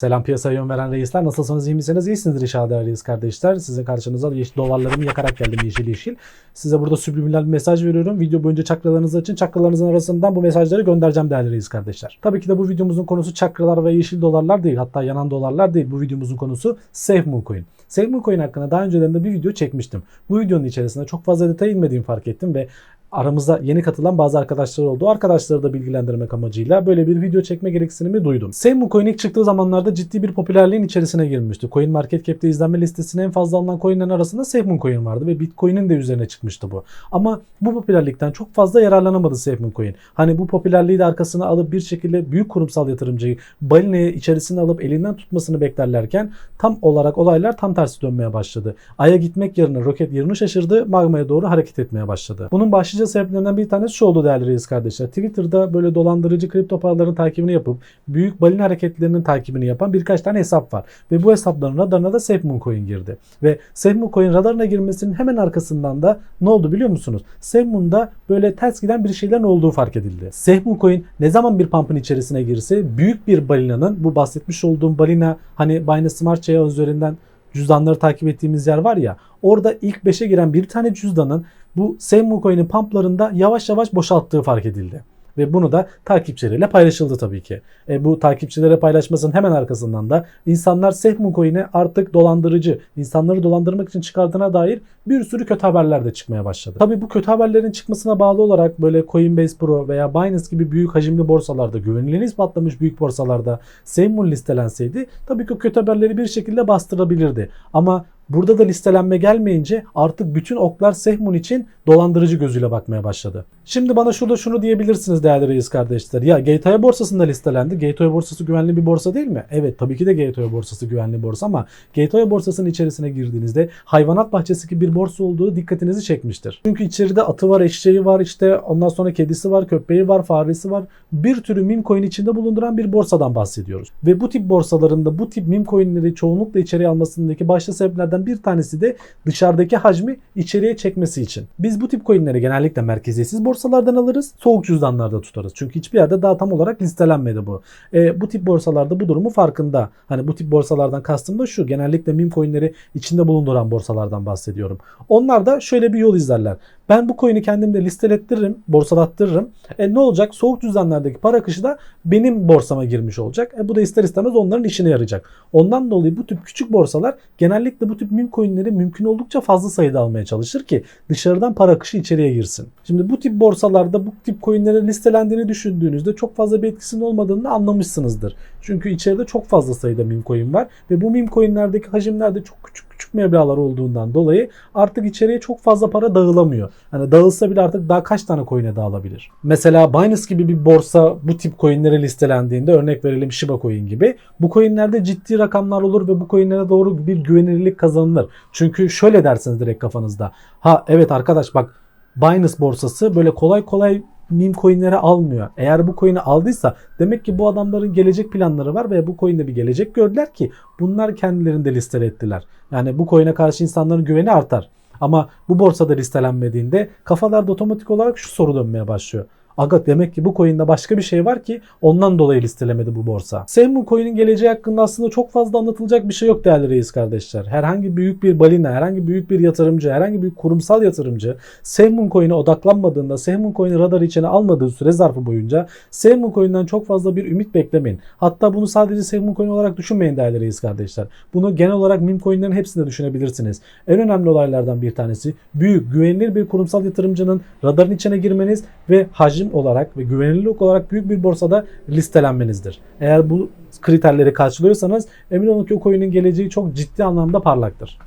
Selam piyasaya yön veren reisler. Nasılsınız iyi misiniz? İyisinizdir inşallah değerli reis kardeşler. Sizin karşınıza yeşil dolarlarımı yakarak geldim yeşil yeşil. Size burada subliminal bir mesaj veriyorum. Video boyunca çakralarınız için çakralarınızın arasından bu mesajları göndereceğim değerli reis kardeşler. Tabii ki de bu videomuzun konusu çakralar ve yeşil dolarlar değil. Hatta yanan dolarlar değil. Bu videomuzun konusu SafeMoon Coin. SafeMoon Coin hakkında daha önceden de bir video çekmiştim. Bu videonun içerisinde çok fazla detay inmediğimi fark ettim ve aramızda yeni katılan bazı arkadaşlar oldu. Arkadaşları da bilgilendirmek amacıyla böyle bir video çekme gereksinimi duydum. SafeMoon Coin ilk çıktığı zamanlarda ciddi bir popülerliğin içerisine girmişti. Coin Market Cap'te izlenme listesine en fazla alınan coinlerin arasında SafeMoon Coin vardı ve Bitcoin'in de üzerine çıkmıştı bu. Ama bu popülerlikten çok fazla yararlanamadı SafeMoon Coin. Hani bu popülerliği de arkasına alıp bir şekilde büyük kurumsal yatırımcıyı balineye içerisine alıp elinden tutmasını beklerlerken tam olarak olaylar tam tersi dönmeye başladı. Ay'a gitmek yerine roket yerini şaşırdı, magmaya doğru hareket etmeye başladı. Bunun başlıca sebeplerinden bir tanesi şu oldu değerli reis kardeşler. Twitter'da böyle dolandırıcı kripto paraların takibini yapıp büyük balina hareketlerinin takibini yapan birkaç tane hesap var. Ve bu hesapların radarına da SafeMoon Coin girdi. Ve SafeMoon Coin radarına girmesinin hemen arkasından da ne oldu biliyor musunuz? SafeMoon'da böyle ters giden bir şeylerin olduğu fark edildi. SafeMoon Coin ne zaman bir pump'ın içerisine girse büyük bir balinanın bu bahsetmiş olduğum balina hani Binance Smart Chain üzerinden cüzdanları takip ettiğimiz yer var ya orada ilk 5'e giren bir tane cüzdanın bu SafeMoon Coin'in pumplarında yavaş yavaş boşalttığı fark edildi. Ve bunu da takipçileriyle paylaşıldı tabii ki. E, bu takipçilere paylaşmasının hemen arkasından da insanlar SafeMoon Coin'i artık dolandırıcı, insanları dolandırmak için çıkardığına dair bir sürü kötü haberler de çıkmaya başladı. Tabii bu kötü haberlerin çıkmasına bağlı olarak böyle Coinbase Pro veya Binance gibi büyük hacimli borsalarda, güvenilirliği ispatlamış büyük borsalarda SafeMoon listelenseydi tabii ki kötü haberleri bir şekilde bastırabilirdi. Ama Burada da listelenme gelmeyince artık bütün oklar Sehmun için dolandırıcı gözüyle bakmaya başladı. Şimdi bana şurada şunu diyebilirsiniz değerli reis kardeşler. Ya Gateway borsasında listelendi. Gateway borsası güvenli bir borsa değil mi? Evet tabii ki de Gateway borsası güvenli borsa ama Gateway borsasının içerisine girdiğinizde hayvanat bahçesi gibi bir borsa olduğu dikkatinizi çekmiştir. Çünkü içeride atı var, eşeği var, işte ondan sonra kedisi var, köpeği var, faresi var. Bir türü meme coin içinde bulunduran bir borsadan bahsediyoruz. Ve bu tip borsalarında bu tip meme coinleri çoğunlukla içeriye almasındaki başlı sebeplerden bir tanesi de dışarıdaki hacmi içeriye çekmesi için. Biz bu tip coinleri genellikle merkeziyetsiz borsalardan alırız, soğuk cüzdanlarda tutarız. Çünkü hiçbir yerde daha tam olarak listelenmedi bu. E, bu tip borsalarda bu durumu farkında. Hani bu tip borsalardan kastım da şu. Genellikle meme coinleri içinde bulunduran borsalardan bahsediyorum. Onlar da şöyle bir yol izlerler. Ben bu coin'i kendimde listelettiririm, borsalattırırım. E ne olacak? Soğuk cüzdanlardaki para akışı da benim borsama girmiş olacak. E bu da ister istemez onların işine yarayacak. Ondan dolayı bu tip küçük borsalar genellikle bu tip meme coin'leri mümkün oldukça fazla sayıda almaya çalışır ki dışarıdan para akışı içeriye girsin. Şimdi bu tip borsalarda bu tip coin'lerin listelendiğini düşündüğünüzde çok fazla bir etkisinin olmadığını anlamışsınızdır. Çünkü içeride çok fazla sayıda meme coin var ve bu meme coin'lerdeki hacimler de çok küçük küçük meblağlar olduğundan dolayı artık içeriye çok fazla para dağılamıyor. Hani dağılsa bile artık daha kaç tane coin'e dağılabilir? Mesela Binance gibi bir borsa bu tip coin'lere listelendiğinde örnek verelim Shiba Coin gibi. Bu coin'lerde ciddi rakamlar olur ve bu coin'lere doğru bir güvenilirlik kazanılır. Çünkü şöyle dersiniz direkt kafanızda. Ha evet arkadaş bak Binance borsası böyle kolay kolay meme coin'leri almıyor. Eğer bu coin'i aldıysa demek ki bu adamların gelecek planları var ve bu coin'de bir gelecek gördüler ki bunlar kendilerinde listele ettiler. Yani bu coin'e karşı insanların güveni artar. Ama bu borsada listelenmediğinde kafalarda otomatik olarak şu soru dönmeye başlıyor. Aga demek ki bu coin'de başka bir şey var ki ondan dolayı listelemedi bu borsa. Seymour coin'in geleceği hakkında aslında çok fazla anlatılacak bir şey yok değerli reis kardeşler. Herhangi büyük bir balina, herhangi büyük bir yatırımcı, herhangi bir kurumsal yatırımcı Seymour coin'e odaklanmadığında, Seymour coin'i radar içine almadığı süre zarfı boyunca Seymour coin'den çok fazla bir ümit beklemeyin. Hatta bunu sadece Seymour coin olarak düşünmeyin değerli reis kardeşler. Bunu genel olarak meme coin'lerin hepsinde düşünebilirsiniz. En önemli olaylardan bir tanesi büyük, güvenilir bir kurumsal yatırımcının radarın içine girmeniz ve hacim olarak ve güvenilirlik olarak büyük bir borsada listelenmenizdir. Eğer bu kriterleri karşılıyorsanız emin olun ki o coin'in geleceği çok ciddi anlamda parlaktır.